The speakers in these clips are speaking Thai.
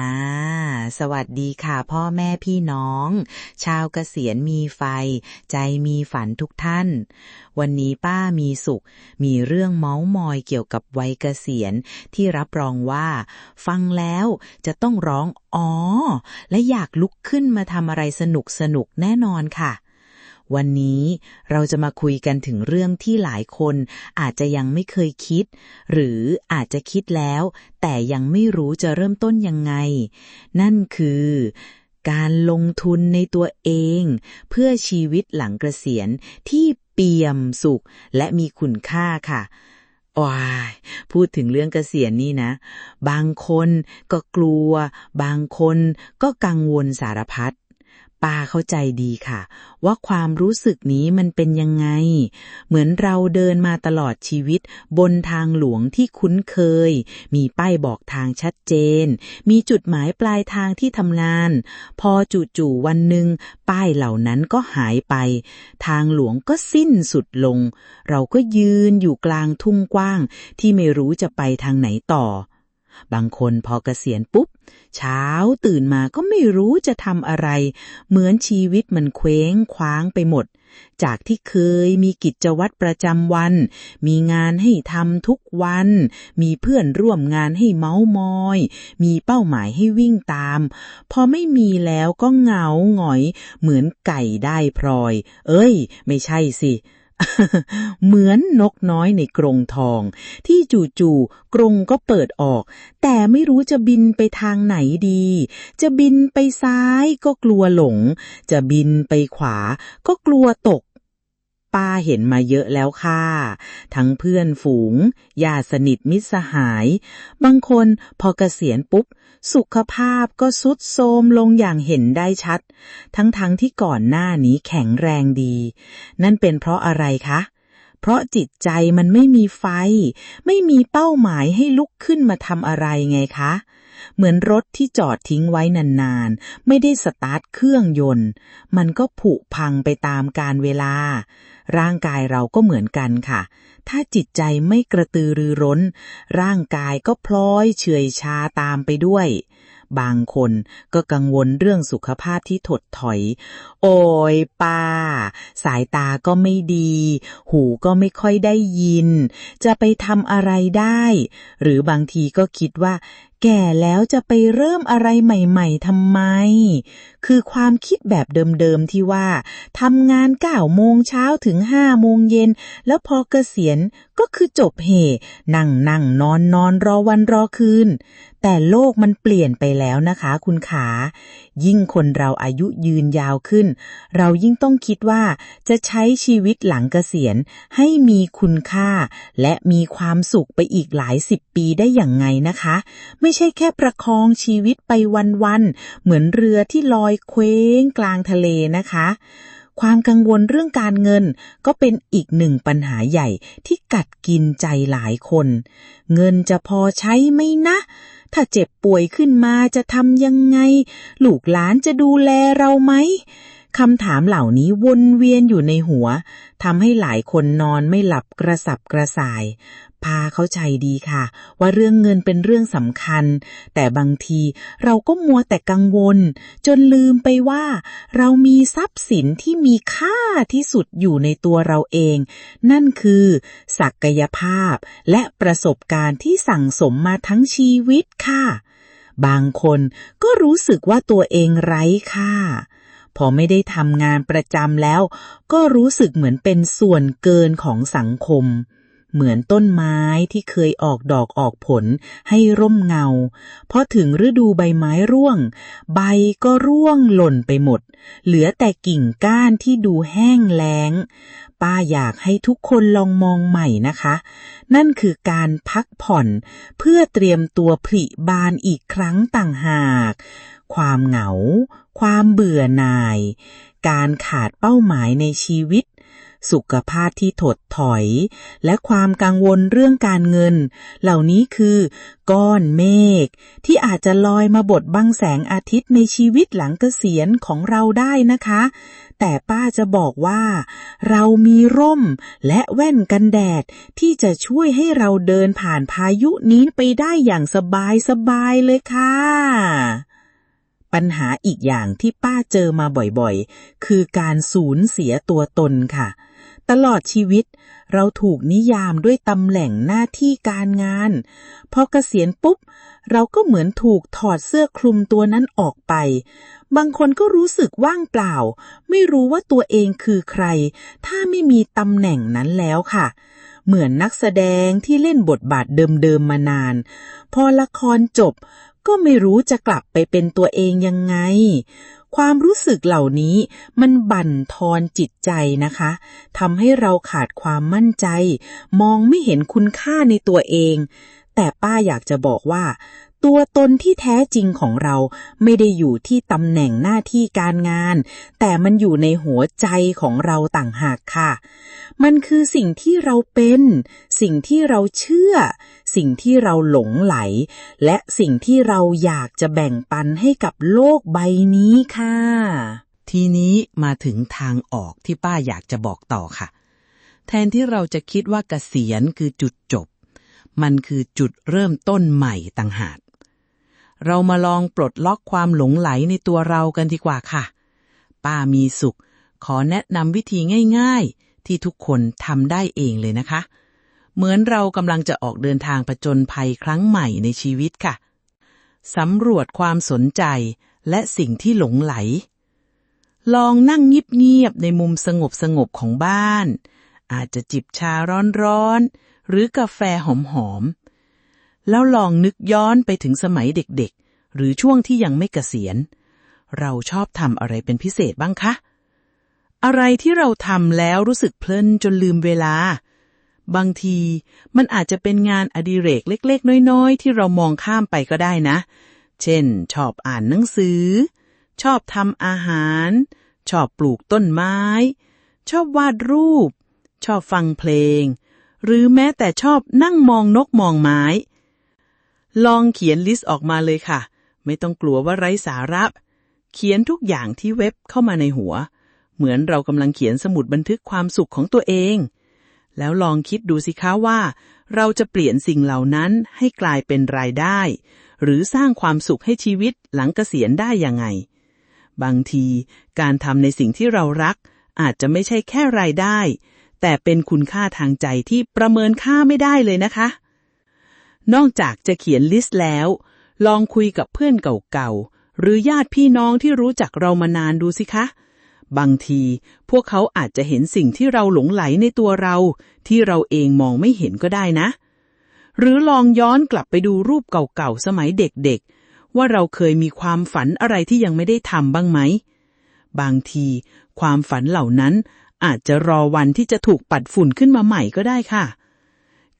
อ่า สวัสดีค่ะพ่อแม่พี่น้อง ชาวเกษียณมีไฟ ใจมีฝันทุกท่าน วันนี้ป้ามีสุข มีเรื่องเมาส์มอยเกี่ยวกับวัยเกษียณที่รับรองว่า ฟังแล้วจะต้องร้องอ๋อ และอยากลุกขึ้นมาทำอะไรสนุกสนุกแน่นอนค่ะ วันนี้เราจะมาคุยกันถึงเรื่องที่หลายคนอาจจะยังไม่เคยคิด หรืออาจจะคิดแล้ว แต่ยังไม่รู้จะเริ่มต้นยังไง นั่นคือ การลงทุนในตัวเอง เพื่อชีวิตหลังเกษียณที่เปี่ยมสุขและมีคุณค่าค่ะว้ายพูดถึงเรื่องเกษียณนี่นะ บางคนก็กลัว บางคนก็กังวลสารพัด ปาเข้าใจดีค่ะ ว่าความรู้สึกนี้มันเป็นยังไง เหมือนเราเดินมาตลอดชีวิต บนทางหลวงที่คุ้นเคย มีป้ายบอกทางชัดเจน มีจุดหมายปลายทางที่ทำงาน พอจู่ๆวันหนึ่งป้ายเหล่านั้นก็หายไป ทางหลวงก็สิ้นสุดลง เราก็ยืนอยู่กลางทุ่งกว้างที่ไม่รู้จะไปทางไหนต่อ บางคนพอเกษียณปุ๊บ เช้าตื่นมาก็ไม่รู้จะทำอะไร เหมือนชีวิตมันเคว้งคว้างไปหมด จากที่เคยมีกิจวัตรประจำวัน มีงานให้ทำทุกวัน มีเพื่อนร่วมงานให้เมาส์มอย มีเป้าหมายให้วิ่งตาม พอไม่มีแล้วก็เหงาหงอย เหมือนไก่ได้พลอย เอ้ย ไม่ใช่สิ เหมือนนกน้อยในกรงทอง ที่จู่ๆกรงก็เปิดออก แต่ไม่รู้จะบินไปทางไหนดี จะบินไปซ้ายก็กลัวหลง จะบินไปขวาก็กลัวตก ป้าเห็นมาเยอะแล้วค่ะ ทั้งเพื่อนฝูงญาติสนิทมิตรสหาย บางคนพอเกษียณปุ๊บ สุขภาพก็ทรุดโทรมลงอย่างเห็นได้ชัด ทั้งๆทที่ก่อนหน้านี้แข็งแรงดี นั่นเป็นเพราะอะไรคะ เพราะจิตใจมันไม่มีไฟ ไม่มีเป้าหมายให้ลุกขึ้นมาทำอะไรไงคะ เหมือนรถที่จอดทิ้งไว้นานๆ ไม่ได้สตาร์ทเครื่องยนต์ มันก็ผุพังไปตามกาลเวลา ร่างกายเราก็เหมือนกันค่ะ ถ้าจิตใจไม่กระตือรือร้น ร่างกายก็พลอยเฉื่อยชาตามไปด้วย บางคนก็กังวลเรื่องสุขภาพที่ถดถอย โอ้ยป้า สายตาก็ไม่ดี หูก็ไม่ค่อยได้ยิน จะไปทำอะไรได้ หรือบางทีก็คิดว่า แก่แล้วจะไปเริ่มอะไรใหม่ ๆทำไมคือความคิดแบบเดิมๆที่ว่าทำงานเก้าโมงเช้าถึงห้าโมงเย็น แล้วพอเกษียณก็คือจบเหนั่งนั่งนอนนอนรอวันรอคืน แต่โลกมันเปลี่ยนไปแล้วนะคะคุณขา ยิ่งคนเราอายุยืนยาวขึ้น เรายิ่งต้องคิดว่าจะใช้ชีวิตหลังเกษียณให้มีคุณค่า และมีความสุขไปอีกหลายสิบปีได้อย่างไงนะคะ ไม่ใช่แค่ประคองชีวิตไปวันๆเหมือนเรือที่ลอยเคว้งกลางทะเลนะคะ ความกังวลเรื่องการเงินก็เป็นอีกหนึ่งปัญหาใหญ่ที่กัดกินใจหลายคน เงินจะพอใช้ไหมนะ ถ้าเจ็บป่วยขึ้นมาจะทำยังไง ลูกหลานจะดูแลเราไหมคำถามเหล่านี้วนเวียนอยู่ในหัวทำให้หลายคนนอนไม่หลับกระสับกระส่าย พาเข้าใจดีค่ะ ว่าเรื่องเงินเป็นเรื่องสำคัญ แต่บางทีเราก็มัวแต่กังวล จนลืมไปว่า เรามีทรัพย์สินที่มีค่าที่สุดอยู่ในตัวเราเอง นั่นคือ ศักยภาพและประสบการณ์ที่สั่งสมมาทั้งชีวิตค่ะ บางคนก็รู้สึกว่าตัวเองไร้ค่าพอไม่ได้ทำงานประจำแล้ว ก็รู้สึกเหมือนเป็นส่วนเกินของสังคม เหมือนต้นไม้ที่เคยออกดอกออกผลให้ร่มเงาพอถึงฤดูใบไม้ร่วง ใบก็ร่วงหล่นไปหมด เหลือแต่กิ่งก้านที่ดูแห้งแล้ง ป้าอยากให้ทุกคนลองมองใหม่นะคะ นั่นคือการพักผ่อน เพื่อเตรียมตัวผลิบานอีกครั้งต่างหาก ความเหงา ความเบื่อหน่าย การขาดเป้าหมายในชีวิต สุขภาพที่ถดถอย และความกังวลเรื่องการเงิน เหล่านี้คือ ก้อนเมฆที่อาจจะลอยมาบดบังแสงอาทิตย์ในชีวิตหลังเกษียณของเราได้นะคะ แต่ป้าจะบอกว่า เรามีร่มและแว่นกันแดดที่จะช่วยให้เราเดินผ่านพายุนี้ไปได้อย่างสบายสบายเลยค่ะ ปัญหาอีกอย่างที่ป้าเจอมาบ่อยๆ คือการสูญเสียตัวตนค่ะ ตลอดชีวิตเราถูกนิยามด้วยตำแหน่งหน้าที่การงาน พอเกษียณปุ๊บ เราก็เหมือนถูกถอดเสื้อคลุมตัวนั้นออกไป บางคนก็รู้สึกว่างเปล่า ไม่รู้ว่าตัวเองคือใคร ถ้าไม่มีตำแหน่งนั้นแล้วค่ะเหมือนนักแสดงที่เล่นบทบาทเดิมๆมานาน พอละครจบ ก็ไม่รู้จะกลับไปเป็นตัวเองยังไง ความรู้สึกเหล่านี้มันบั่นทอนจิตใจนะคะทำให้เราขาดความมั่นใจ มองไม่เห็นคุณค่าในตัวเอง แต่ป้าอยากจะบอกว่า ตัวตนที่แท้จริงของเราไม่ได้อยู่ที่ตำแหน่งหน้าที่การงาน แต่มันอยู่ในหัวใจของเราต่างหากค่ะ มันคือสิ่งที่เราเป็น สิ่งที่เราเชื่อ สิ่งที่เราหลงไหล และสิ่งที่เราอยากจะแบ่งปันให้กับโลกใบนี้ค่ะ ทีนี้มาถึงทางออกที่ป้าอยากจะบอกต่อค่ะ แทนที่เราจะคิดว่าเกษียณคือจุดจบ มันคือจุดเริ่มต้นใหม่ต่างหาก เรามาลองปลดล็อกความหลงไหลในตัวเรากันดีกว่าค่ะ ป้ามีสุข ขอแนะนำวิธีง่ายๆ ที่ทุกคนทำได้เองเลยนะคะ เหมือนเรากำลังจะออกเดินทางผจญภัยครั้งใหม่ในชีวิตค่ะสำรวจความสนใจและสิ่งที่หลงไหล ลองนั่งเงียบๆในมุมสงบสงบๆของบ้าน อาจจะจิบชาร้อนๆ หรือกาแฟหอมๆ แล้วลองนึกย้อนไปถึงสมัยเด็กๆ หรือช่วงที่ยังไม่เกษียณ เราชอบทำอะไรเป็นพิเศษบ้างคะ อะไรที่เราทำแล้วรู้สึกเพลินจนลืมเวลา บางทีมันอาจจะเป็นงานอดิเรกเล็ก ๆ น้อยๆ ที่เรามองข้ามไปก็ได้นะ เช่น ชอบอ่านหนังสือ ชอบทำอาหาร ชอบปลูกต้นไม้ ชอบวาดรูป ชอบฟังเพลง หรือแม้แต่ชอบนั่งมองนกมองไม้ ลองเขียนลิสต์ออกมาเลยค่ะ ไม่ต้องกลัวว่าไร้สาระเขียนทุกอย่างที่เว็บเข้ามาในหัว เหมือนเรากำลังเขียนสมุดบันทึกความสุขของตัวเอง แล้วลองคิดดูสิคะว่า เราจะเปลี่ยนสิ่งเหล่านั้นให้กลายเป็นรายได้ หรือสร้างความสุขให้ชีวิตหลังเกษียณได้ยังไง บางทีการทำในสิ่งที่เรารัก อาจจะไม่ใช่แค่รายได้ แต่เป็นคุณค่าทางใจที่ประเมินค่าไม่ได้เลยนะคะ นอกจากจะเขียนลิสต์แล้ว ลองคุยกับเพื่อนเก่าๆ หรือญาติพี่น้องที่รู้จักเรามานานดูสิคะ บางทีพวกเขาอาจจะเห็นสิ่งที่เราหลงไหลในตัวเรา ที่เราเองมองไม่เห็นก็ได้นะ หรือลองย้อนกลับไปดูรูปเก่าๆ สมัยเด็กๆ ว่าเราเคยมีความฝันอะไรที่ยังไม่ได้ทำบ้างไหมบางที ความฝันเหล่านั้น อาจจะรอวันที่จะถูกปัดฝุ่นขึ้นมาใหม่ก็ได้ค่ะ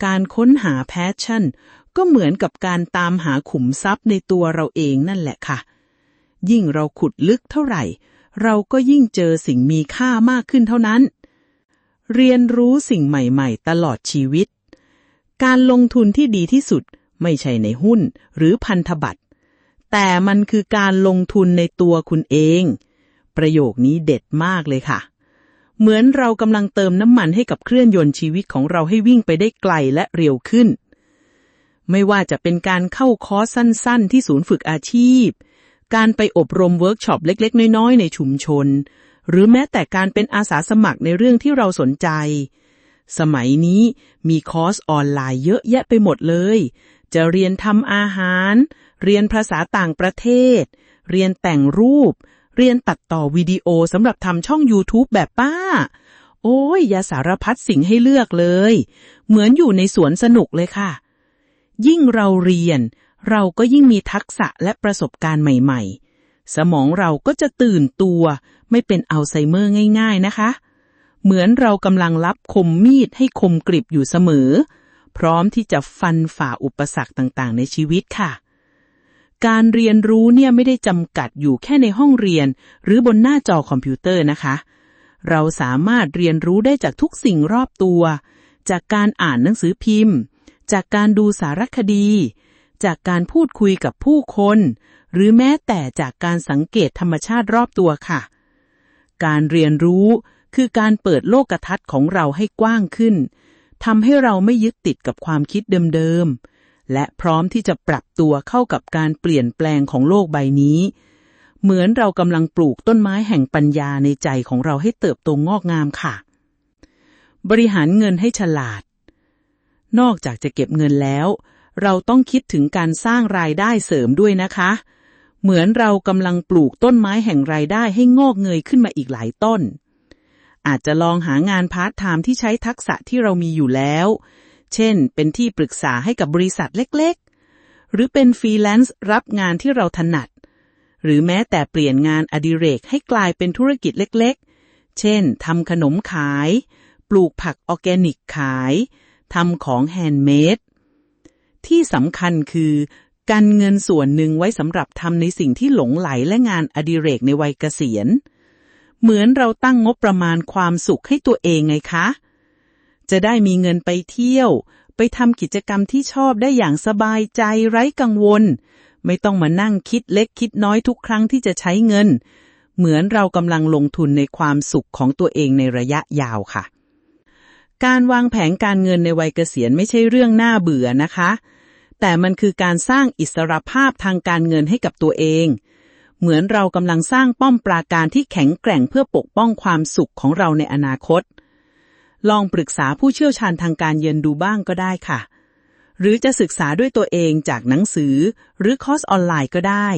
การค้นหาแพชชั่น ก็เหมือนกับการตามหาขุมทรัพย์ในตัวเราเองนั่นแหละค่ะ ยิ่งเราขุดลึกเท่าไหร่ เราก็ยิ่งเจอสิ่งมีค่ามากขึ้นเท่านั้น เรียนรู้สิ่งใหม่ๆ ตลอดชีวิต การลงทุนที่ดีที่สุดไม่ใช่ในหุ้นหรือพันธบัตร แต่มันคือการลงทุนในตัวคุณเอง ประโยคนี้เด็ดมากเลยค่ะ เหมือนเรากำลังเติมน้ำมันให้กับเครื่องยนต์ชีวิตของเราให้วิ่งไปได้ไกลและเร็วขึ้น ไม่ว่าจะเป็นการเข้าคอร์สสั้น ๆ ที่ศูนย์ฝึกอาชีพ การไปอบรมเวิร์กช็อปเล็ก ๆ น้อยๆ ในชุมชน หรือแม้แต่การเป็นอาสาสมัครในเรื่องที่เราสนใจ สมัยนี้มีคอร์สออนไลน์เยอะแยะไปหมดเลย จะเรียนทำอาหาร เรียนภาษาต่างประเทศ เรียนแต่งรูป เรียนตัดต่อวิดีโอสำหรับทำช่อง YouTube แบบป้า โอ้ยอย่าสารพัดสิ่งให้เลือกเลย เหมือนอยู่ในสวนสนุกเลยค่ะ ยิ่งเราเรียน เราก็ยิ่งมีทักษะและประสบการณ์ใหม่ๆ สมองเราก็จะตื่นตัว ไม่เป็นอัลไซเมอร์ง่าย ๆนะคะ เหมือนเรากำลังรับคมมีดให้คมกริบอยู่เสมอ พร้อมที่จะฟันฝ่าอุปสรรคต่างๆ ในชีวิตค่ะ การเรียนรู้เนี่ยไม่ได้จำกัดอยู่แค่ในห้องเรียน หรือบนหน้าจอคอมพิวเตอร์นะคะ เราสามารถเรียนรู้ได้จากทุกสิ่งรอบตัว จากการอ่านหนังสือพิมพ์ จากการดูสารคดี จากการพูดคุยกับผู้คน หรือแม้แต่จากการสังเกตธรรมชาติรอบตัวค่ะ การเรียนรู้คือการเปิดโลกทัศน์ของเราให้กว้างขึ้นทำให้เราไม่ยึดติดกับความคิดเดิมๆ และพร้อมที่จะปรับตัวเข้ากับการเปลี่ยนแปลงของโลกใบนี้ เหมือนเรากำลังปลูกต้นไม้แห่งปัญญาในใจของเราให้เติบโตงอกงามค่ะ บริหารเงินให้ฉลาด นอกจากจะเก็บเงินแล้ว เราต้องคิดถึงการสร้างรายได้เสริมด้วยนะคะ เหมือนเรากำลังปลูกต้นไม้แห่งรายได้ให้งอกเงยขึ้นมาอีกหลายต้นอาจจะลองหางานพาร์ทไทม์ที่ใช้ทักษะที่เรามีอยู่แล้ว เช่น เป็นที่ปรึกษาให้กับบริษัทเล็กๆ หรือเป็นฟรีแลนซ์รับงานที่เราถนัด หรือแม้แต่เปลี่ยนงานอดิเรกให้กลายเป็นธุรกิจเล็กๆ เช่นทำขนมขาย ปลูกผักออร์แกนิกขายทำของแฮนด์เมดที่สำคัญคือการเงินส่วนหนึ่งไว้สำหรับทำในสิ่งที่หลงไหลและงานอดิเรกในวัยเกษียณ เหมือนเราตั้งงบประมาณความสุขให้ตัวเองไงคะ จะได้มีเงินไปเที่ยว ไปทำกิจกรรมที่ชอบได้อย่างสบายใจไร้กังวล ไม่ต้องมานั่งคิดเล็กคิดน้อยทุกครั้งที่จะใช้เงิน เหมือนเรากำลังลงทุนในความสุขของตัวเองในระยะยาวค่ะ การวางแผนการเงินในวัยเกษียณไม่ใช่เรื่องน่าเบื่อนะคะ แต่มันคือการสร้างอิสรภาพทางการเงินให้กับตัวเองเหมือนเรากำลังสร้างป้อมปราการที่แข็งแกร่งเพื่อปกป้องความสุขของเราในอนาคต ลองปรึกษาผู้เชี่ยวชาญทางการเงินดูบ้างก็ได้ค่ะ หรือจะศึกษาด้วยตัวเองจากหนังสือ หรือคอร์สออนไลน์ก็ได้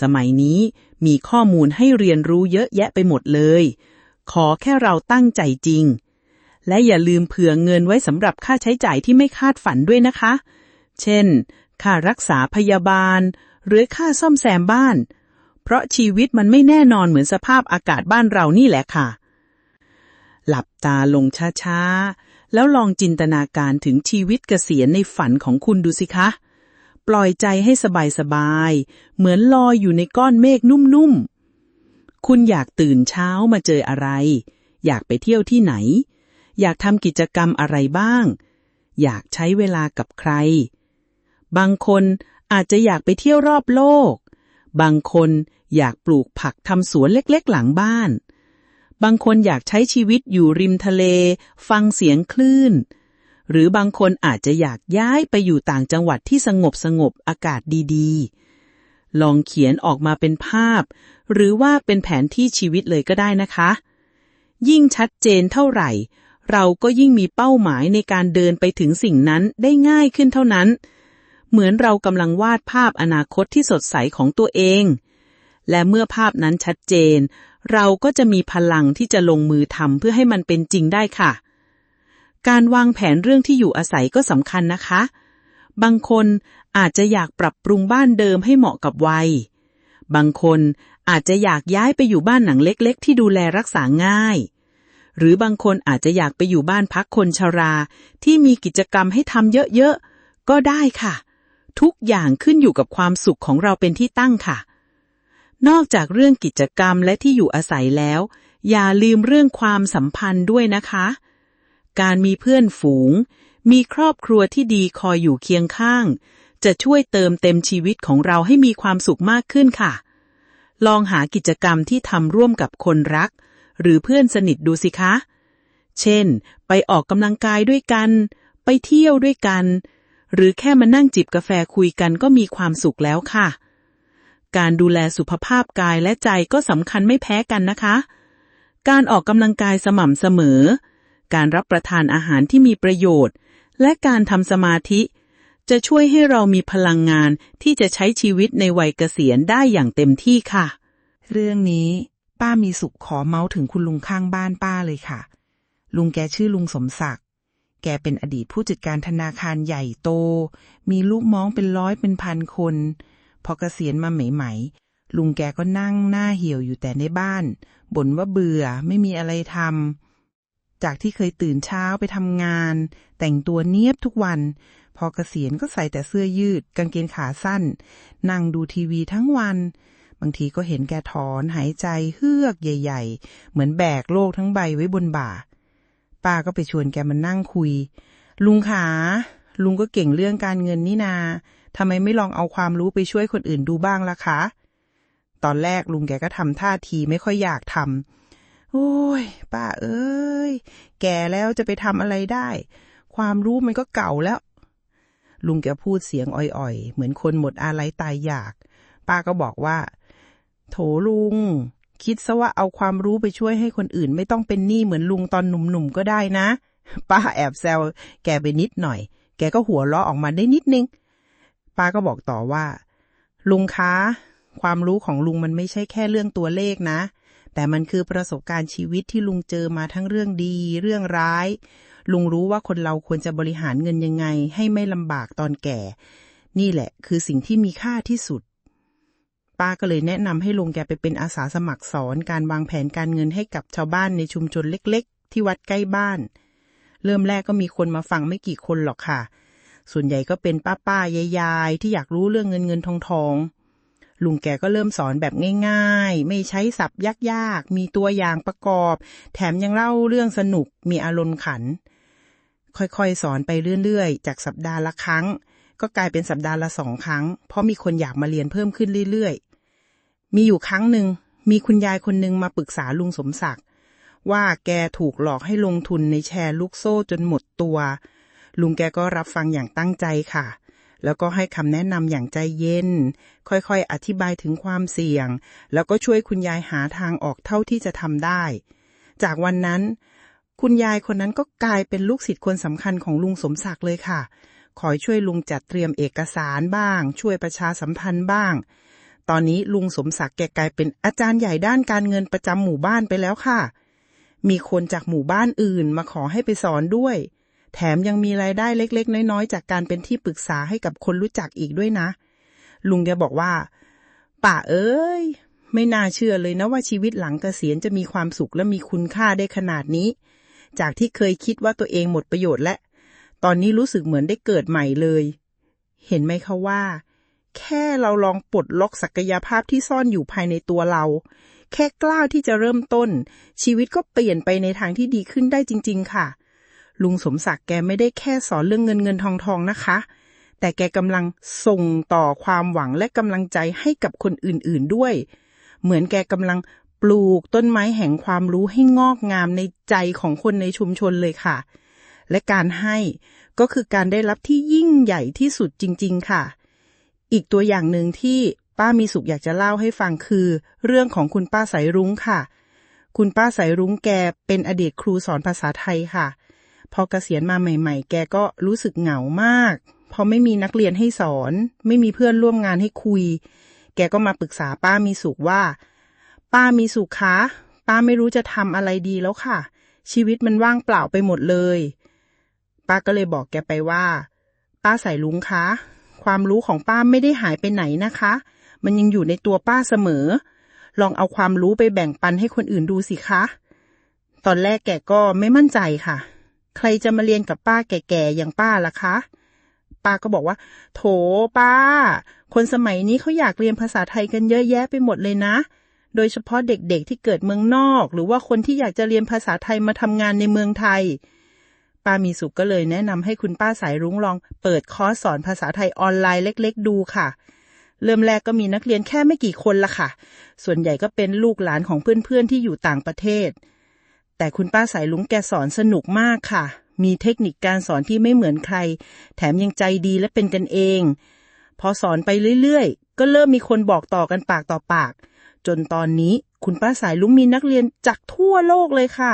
สมัยนี้มีข้อมูลให้เรียนรู้เยอะแยะไปหมดเลย ขอแค่เราตั้งใจจริง และอย่าลืมเผื่อเงินไว้สำหรับค่าใช้จ่ายที่ไม่คาดฝันด้วยนะคะ เช่น ค่ารักษาพยาบาล หรือค่าซ่อมแซมบ้าน เพราะชีวิตมันไม่แน่นอนเหมือนสภาพอากาศบ้านเรานี่แหละค่ะ หลับตาลงช้าๆ แล้วลองจินตนาการถึงชีวิตเกษียณในฝันของคุณดูสิคะ ปล่อยใจให้สบายๆ เหมือนลอยอยู่ในก้อนเมฆนุ่มๆ คุณอยากตื่นเช้ามาเจออะไร อยากไปเที่ยวที่ไหน อยากทำกิจกรรมอะไรบ้าง อยากใช้เวลากับใคร บางคนอาจจะอยากไปเที่ยวรอบโลก บางคนอยากปลูกผักทำสวนเล็กๆ หลังบ้าน บางคนอยากใช้ชีวิตอยู่ริมทะเล ฟังเสียงคลื่น หรือบางคนอาจจะอยากย้ายไปอยู่ต่างจังหวัดที่สงบสงบอากาศดีๆ ลองเขียนออกมาเป็นภาพ หรือว่าเป็นแผนที่ชีวิตเลยก็ได้นะคะ ยิ่งชัดเจนเท่าไหร่ เราก็ยิ่งมีเป้าหมายในการเดินไปถึงสิ่งนั้นได้ง่ายขึ้นเท่านั้น เหมือนเรากำลังวาดภาพอนาคตที่สดใสของตัวเองและเมื่อภาพนั้นชัดเจน เราก็จะมีพลังที่จะลงมือทำเพื่อให้มันเป็นจริงได้ค่ะ การวางแผนเรื่องที่อยู่อาศัยก็สำคัญนะคะ บางคนอาจจะอยากปรับปรุงบ้านเดิมให้เหมาะกับวัย บางคนอาจจะอยากย้ายไปอยู่บ้านหนังเล็ก ๆ ที่ดูแลรักษาง่าย หรือบางคนอาจจะอยากไปอยู่บ้านพักคนชรา ที่มีกิจกรรมให้ทำเยอะๆ ก็ได้ค่ะ ทุกอย่างขึ้นอยู่กับความสุขของเราเป็นที่ตั้งค่ะ นอกจากเรื่องกิจกรรมและที่อยู่อาศัยแล้ว อย่าลืมเรื่องความสัมพันธ์ด้วยนะคะ การมีเพื่อนฝูง มีครอบครัวที่ดีคอยอยู่เคียงข้าง จะช่วยเติมเต็มชีวิตของเราให้มีความสุขมากขึ้นค่ะ ลองหากิจกรรมที่ทำร่วมกับคนรัก หรือเพื่อนสนิทดูสิคะ เช่น ไปออกกำลังกายด้วยกัน ไปเที่ยวด้วยกัน หรือแค่มานั่งจิบกาแฟคุยกันก็มีความสุขแล้วค่ะ การดูแลสุขภาพกายและใจก็สำคัญไม่แพ้กันนะคะ การออกกำลังกายสม่ำเสมอ การรับประทานอาหารที่มีประโยชน์ และการทำสมาธิ จะช่วยให้เรามีพลังงานที่จะใช้ชีวิตในวัยเกษียณได้อย่างเต็มที่ค่ะ เรื่องนี้ ป้ามีสุขขอเมาส์ถึงคุณลุงข้างบ้านป้าเลยค่ะ ลุงแกชื่อลุงสมศักดิ์แกเป็นอดีตผู้จัดการธนาคารใหญ่โต มีลูกม้องเป็นร้อยเป็นพันคน พอเกษียณมาใหม่ๆลุงแกก็นั่งหน้าเหี่ยวอยู่แต่ในบ้านบ่นว่าเบื่อไม่มีอะไรทำจากที่เคยตื่นเช้าไปทำงาน แต่งตัวเนียบทุกวัน พอเกษียณก็ใส่แต่เสื้อยืด กางเกงขาสั้น นั่งดูทีวีทั้งวัน บางทีก็เห็นแกถอนหายใจเฮือกใหญ่ ๆ เหมือนแบกโลกทั้งใบไว้บนบ่าป้าก็ไปชวนแกมานั่งคุย ลุงขา ลุงก็เก่งเรื่องการเงินนี่นา ทำไมไม่ลองเอาความรู้ไปช่วยคนอื่นดูบ้างล่ะคะ ตอนแรกลุงแกก็ทำท่าทีไม่ค่อยอยากทำโอ้ย ป้าเอ้ย แก่แล้วจะไปทำอะไรได้ ความรู้มันก็เก่าแล้ว ลุงแกพูดเสียงอ่อยๆ เหมือนคนหมดอะไรตายอยาก ป้าก็บอกว่า โถลุง คิดซะว่าเอาความรู้ไปช่วยให้คนอื่น ไม่ต้องเป็นหนี้เหมือนลุงตอนหนุ่มๆก็ได้นะ ป้าแอบแซวแกไปนิดหน่อย แกก็หัวเราะออกมาได้นิดนึง ป้าก็บอกต่อว่า ลุงคะ ความรู้ของลุงมันไม่ใช่แค่เรื่องตัวเลขนะ แต่มันคือประสบการณ์ชีวิตที่ลุงเจอมาทั้งเรื่องดี เรื่องร้าย ลุงรู้ว่าคนเราควรจะบริหารเงินยังไง ให้ไม่ลำบากตอนแก่ นี่แหละ คือสิ่งที่มีค่าที่สุดป้าก็เลยแนะนำให้ลุงแกไปเป็นอาสาสมัครสอนการวางแผนการเงินให้กับชาวบ้านในชุมชนเล็ก ๆ ที่วัดใกล้บ้าน เริ่มแรกก็มีคนมาฟังไม่กี่คนหรอกค่ะ ส่วนใหญ่ก็เป็นป้าป้ายายๆที่อยากรู้เรื่องเงินเงินทองทองลุงแกก็เริ่มสอนแบบง่ายๆ ไม่ใช้ศัพท์ยากๆ มีตัวอย่างประกอบ แถมยังเล่าเรื่องสนุก มีอารมณ์ขัน ค่อยๆ สอนไปเรื่อยๆ จากสัปดาห์ละครั้ง ก็กลายเป็นสัปดาห์ละสองครั้ง เพราะมีคนอยากมาเรียนเพิ่มขึ้นเรื่อยๆ มีอยู่ครั้งหนึ่ง มีคุณยายคนหนึ่งมาปรึกษาลุงสมศักดิ์ว่าแกถูกหลอกให้ลงทุนในแชร์ลูกโซ่จนหมดตัว ลุงแกก็รับฟังอย่างตั้งใจค่ะ แล้วก็ให้คำแนะนำอย่างใจเย็น ค่อยๆ อธิบายถึงความเสี่ยง แล้วก็ช่วยคุณยายหาทางออกเท่าที่จะทำได้ จากวันนั้น คุณยายคนนั้นก็กลายเป็นลูกศิษย์คนสำคัญของลุงสมศักดิ์เลยค่ะ คอยช่วยลุงจัดเตรียมเอกสารบ้าง ช่วยประชาสัมพันธ์บ้าง ตอนนี้ลุงสมศักดิ์แกกลายเป็นอาจารย์ใหญ่ด้านการเงินประจำหมู่บ้านไปแล้วค่ะ มีคนจากหมู่บ้านอื่นมาขอให้ไปสอนด้วย แถมยังมีรายได้เล็ก ๆ น้อยๆ จากการเป็นที่ปรึกษาให้กับคนรู้จักอีกด้วยนะ ลุงแกบอกว่า ป่าเอ้ย ไม่น่าเชื่อเลยนะว่าชีวิตหลังเกษียณจะมีความสุขและมีคุณค่าได้ขนาดนี้ จากที่เคยคิดว่าตัวเองหมดประโยชน์และ ตอนนี้รู้สึกเหมือนได้เกิดใหม่เลย เห็นไหมคะว่า แค่เราลองปลดล็อกศักยภาพที่ซ่อนอยู่ภายในตัวเรา แค่กล้าที่จะเริ่มต้น ชีวิตก็เปลี่ยนไปในทางที่ดีขึ้นได้จริง ๆ ค่ะ ลุงสมศักดิ์แกไม่ได้แค่สอนเรื่องเงินเงินทองทองนะคะ แต่แกกำลังส่งต่อความหวังและกำลังใจให้กับคนอื่นๆด้วย เหมือนแกกำลังปลูกต้นไม้แห่งความรู้ให้งอกงามในใจของคนในชุมชนเลยค่ะ และการให้ก็คือการได้รับที่ยิ่งใหญ่ที่สุดจริง ๆ ค่ะ อีกตัวอย่างหนึ่งที่ป้ามีสุขอยากจะเล่าให้ฟังคือ เรื่องของคุณป้าสายรุ้งค่ะ คุณป้าสายรุ้งแกเป็นอดีตครูสอนภาษาไทยค่ะ พอเกษียณมาใหม่ ๆ แกก็รู้สึกเหงามากเพราะไม่มีนักเรียนให้สอน ไม่มีเพื่อนร่วมงานให้คุย แกก็มาปรึกษาป้ามีสุขว่า ป้ามีสุขคะป้าไม่รู้จะทำอะไรดีแล้วค่ะ ชีวิตมันว่างเปล่าไปหมดเลย ป้าก็เลยบอกแกไปว่า ป้าใสายลุงคะ ความรู้ของป้าไม่ได้หายไปไหนนะคะ มันยังอยู่ในตัวป้าเสมอ ลองเอาความรู้ไปแบ่งปันให้คนอื่นดูสิคะ ตอนแรกแกก็ไม่มั่นใจค่ะ ใครจะมาเรียนกับป้าแก่ๆอย่างป้าล่ะคะ ป้าก็บอกว่า โถป้า คนสมัยนี้เขาอยากเรียนภาษาไทยกันเยอะแยะไปหมดเลยนะ โดยเฉพาะเด็กๆที่เกิดเมืองนอก หรือว่าคนที่อยากจะเรียนภาษาไทยมาทำงานในเมืองไทย ป้ามีสุขก็เลยแนะนำให้คุณป้าสายรุ้งลอง เปิดคอร์สสอนภาษาไทยออนไลน์เล็ก ๆ ดูค่ะเริ่มแรกก็มีนักเรียนแค่ไม่กี่คนละค่ะ ส่วนใหญ่ก็เป็นลูกหลานของเพื่อนๆที่อยู่ต่างประเทศ แต่คุณป้าสายลุงแกสอนสนุกมากค่ะ มีเทคนิคการสอนที่ไม่เหมือนใคร แถมยังใจดีและเป็นกันเอง พอสอนไปเรื่อยๆ ก็เริ่มมีคนบอกต่อกันปากต่อปาก จนตอนนี้คุณป้าสายลุงมีนักเรียนจากทั่วโลกเลยค่ะ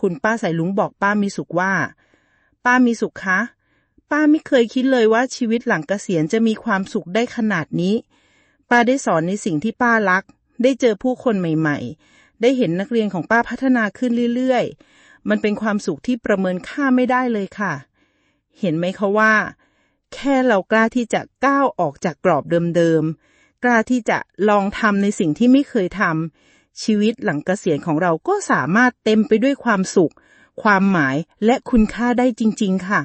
คุณป้าสายลุงบอกป้ามีสุขว่า ป้ามีสุขคะ ป้าไม่เคยคิดเลยว่าชีวิตหลังเกษียณจะมีความสุขได้ขนาดนี้ ป้าได้สอนในสิ่งที่ป้ารัก ได้เจอผู้คนใหม่ ๆ ได้เห็นนักเรียนของป้าพัฒนาขึ้นเรื่อยๆ มันเป็นความสุขที่ประเมินค่าไม่ได้เลยค่ะ เห็นไหมคะว่า แค่เรากล้าที่จะก้าวออกจากกรอบเดิมๆ กล้าที่จะลองทำในสิ่งที่ไม่เคยทำชีวิตหลังเกษียณของเราก็สามารถเต็มไปด้วยความสุข ความหมายและคุณค่าได้จริง ๆ ค่ะ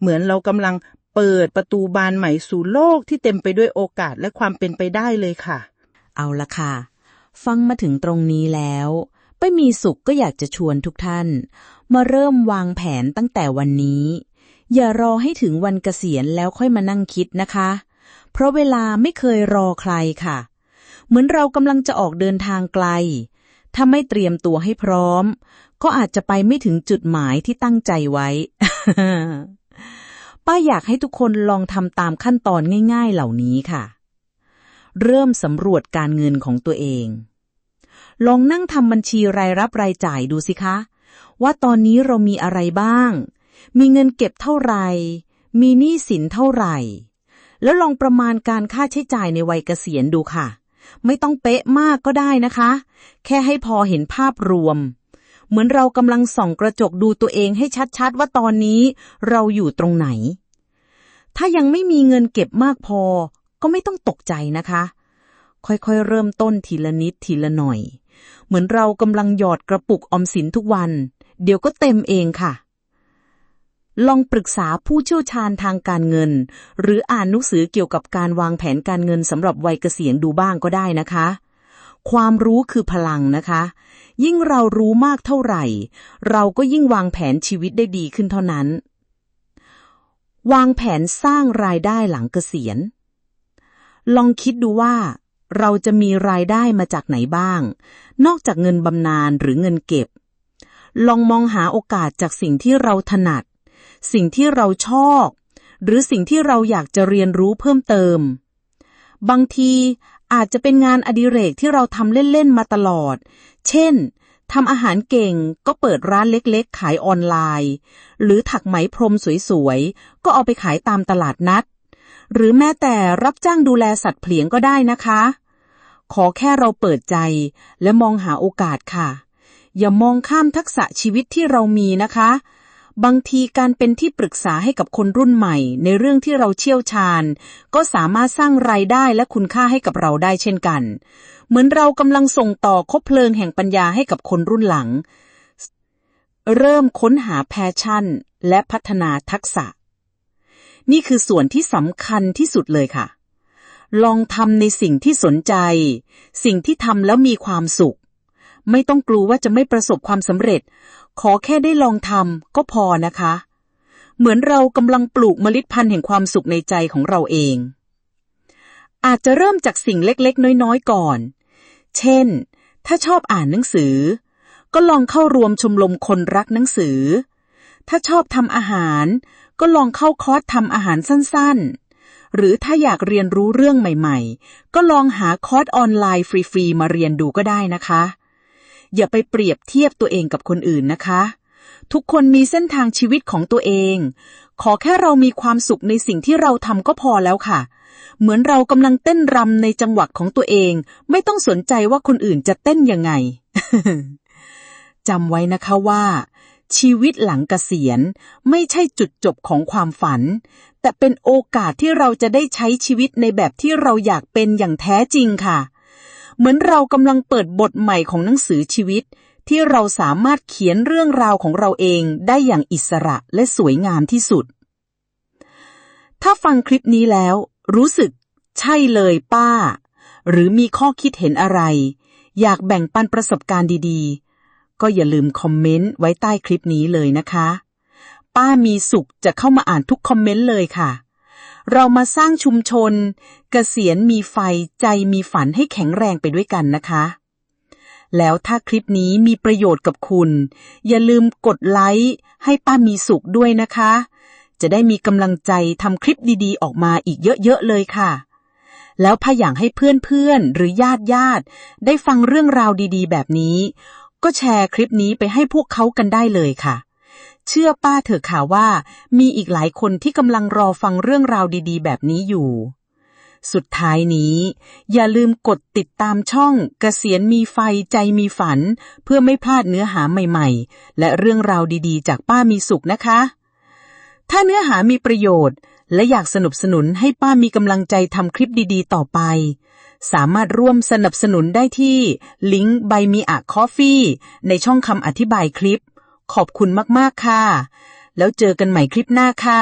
เหมือนเรากำลังเปิดประตูบานใหม่สู่โลกที่เต็มไปด้วยโอกาสและความเป็นไปได้เลยค่ะ เอาละค่ะ ฟังมาถึงตรงนี้แล้วป้ามีสุขก็อยากจะชวนทุกท่าน มาเริ่มวางแผนตั้งแต่วันนี้ อย่ารอให้ถึงวันเกษียณแล้วค่อยมานั่งคิดนะคะ เพราะเวลาไม่เคยรอใครค่ะ เหมือนเรากำลังจะออกเดินทางไกล ถ้าไม่เตรียมตัวให้พร้อม ก็อาจจะไปไม่ถึงจุดหมายที่ตั้งใจไว้ ป้าอยากให้ทุกคนลองทำตามขั้นตอนง่าย ๆเหล่านี้ค่ะ เริ่มสำรวจการเงินของตัวเอง ลองนั่งทำบัญชีรายรับรายจ่ายดูสิคะ ว่าตอนนี้เรามีอะไรบ้าง มีเงินเก็บเท่าไหร่ มีหนี้สินเท่าไหร่ แล้วลองประมาณการค่าใช้จ่ายในวัยเกษียณดูค่ะ ไม่ต้องเป๊ะมากก็ได้นะคะ แค่ให้พอเห็นภาพรวม เหมือนเรากำลังส่องกระจกดูตัวเองให้ชัดๆ ว่าตอนนี้เราอยู่ตรงไหนถ้ายังไม่มีเงินเก็บมากพอ ก็ไม่ต้องตกใจนะคะ ค่อยๆ เริ่มต้นทีละนิดทีละหน่อย เหมือนเรากำลังหยอดกระปุกออมสินทุกวัน เดี๋ยวก็เต็มเองค่ะ ลองปรึกษาผู้เชี่ยวชาญทางการเงิน หรืออ่านหนังสือเกี่ยวกับการวางแผนการเงินสำหรับวัยเกษียณดูบ้างก็ได้นะคะ ความรู้คือพลังนะคะ ยิ่งเรารู้มากเท่าไหร่ เราก็ยิ่งวางแผนชีวิตได้ดีขึ้นเท่านั้นวางแผนสร้างรายได้หลังเกษียณ ลองคิดดูว่า เราจะมีรายได้มาจากไหนบ้าง นอกจากเงินบำนาญหรือเงินเก็บ ลองมองหาโอกาสจากสิ่งที่เราถนัด สิ่งที่เราชอบ หรือสิ่งที่เราอยากจะเรียนรู้เพิ่มเติม บางทีอาจจะเป็นงานอดิเรกที่เราทำเล่น ๆ มาตลอด เช่นทำอาหารเก่งก็เปิดร้านเล็ก ๆ ขายออนไลน์ หรือถักไหมพรมสวย ๆ ก็เอาไปขายตามตลาดนัด หรือแม้แต่รับจ้างดูแลสัตว์เผลียงก็ได้นะคะ ขอแค่เราเปิดใจและมองหาโอกาสค่ะ อย่ามองข้ามทักษะชีวิตที่เรามีนะคะ บางทีการเป็นที่ปรึกษาให้กับคนรุ่นใหม่ ในเรื่องที่เราเชี่ยวชาญ ก็สามารถสร้างรายได้และคุณค่าให้กับเราได้เช่นกัน เหมือนเรากำลังส่งต่อคบเพลิงแห่งปัญญาให้กับคนรุ่นหลัง เริ่มค้นหาแพชชั่น และพัฒนาทักษะ นี่คือส่วนที่สำคัญที่สุดเลยค่ะ ลองทำในสิ่งที่สนใจ สิ่งที่ทำแล้วมีความสุข ไม่ต้องกลัวว่าจะไม่ประสบความสำเร็จ ขอแค่ได้ลองทำก็พอนะคะ เหมือนเรากำลังปลูกเมล็ดพันธุ์แห่งความสุขในใจของเราเอง อาจจะเริ่มจากสิ่งเล็กๆ น้อยๆ ก่อน เช่น ถ้าชอบอ่านหนังสือ ก็ลองเข้ารวมชมรมคนรักหนังสือ ถ้าชอบทำอาหาร ก็ลองเข้าคอร์สทำอาหารสั้นๆ หรือถ้าอยากเรียนรู้เรื่องใหม่ๆ ก็ลองหาคอร์สออนไลน์ฟรีๆ มาเรียนดูก็ได้นะคะ อย่าไปเปรียบเทียบตัวเองกับคนอื่นนะคะ ทุกคนมีเส้นทางชีวิตของตัวเอง ขอแค่เรามีความสุขในสิ่งที่เราทำก็พอแล้วค่ะ เหมือนเรากำลังเต้นรำในจังหวะของตัวเอง ไม่ต้องสนใจว่าคนอื่นจะเต้นยังไงจำไว้นะคะว่า ชีวิตหลังเกษียณไม่ใช่จุดจบของความฝัน แต่เป็นโอกาสที่เราจะได้ใช้ชีวิตในแบบที่เราอยากเป็นอย่างแท้จริงค่ะ เหมือนเรากำลังเปิดบทใหม่ของหนังสือชีวิต ที่เราสามารถเขียนเรื่องราวของเราเองได้อย่างอิสระและสวยงามที่สุด ถ้าฟังคลิปนี้แล้ว รู้สึก ใช่เลยป้า หรือมีข้อคิดเห็นอะไร อยากแบ่งปันประสบการณ์ดีๆ ก็อย่าลืมคอมเมนต์ไว้ใต้คลิปนี้เลยนะคะ ป้ามีสุขจะเข้ามาอ่านทุกคอมเมนต์เลยค่ะ เรามาสร้างชุมชนกเกษียณมีไฟใจมีฝันให้แข็งแรงไปด้วยกันนะคะ แล้วถ้าคลิปนี้มีประโยชน์กับคุณ อย่าลืมกดไลค์ให้ป้ามีสุขด้วยนะคะ จะได้มีกำลังใจทำคลิปดีๆ ออกมาอีกเยอะๆเลยค่ะแล้วพาอย่างให้เพื่อนๆ หรือญาติญาติๆได้ฟังเรื่องราวดีๆ แบบนี้ ก็แชร์คลิปนี้ไปให้พวกเขากันได้เลยค่ะ เชื่อป้าเถอะค่ะว่า มีอีกหลายคนที่กำลังรอฟังเรื่องราวดี ๆ แบบนี้อยู่ สุดท้ายนี้ อย่าลืมกดติดตามช่องกเกษียณมีไฟใจมีฝัน เพื่อไม่พลาดเนื้อหาใหม่ ๆ และเรื่องราวดีๆ จากป้ามีสุขนะคะ ถ้าเนื้อหามีประโยชน์ และอยากสนับสนุนให้ป้ามีกำลังใจทำคลิปดี ๆ ต่อไป สามารถร่วมสนับสนุนได้ที่ลิงก์ใบมีอะคอฟฟี่ในช่องคำอธิบายคลิป ขอบคุณมาก ๆ ค่ะ แล้วเจอกันใหม่คลิปหน้าค่ะ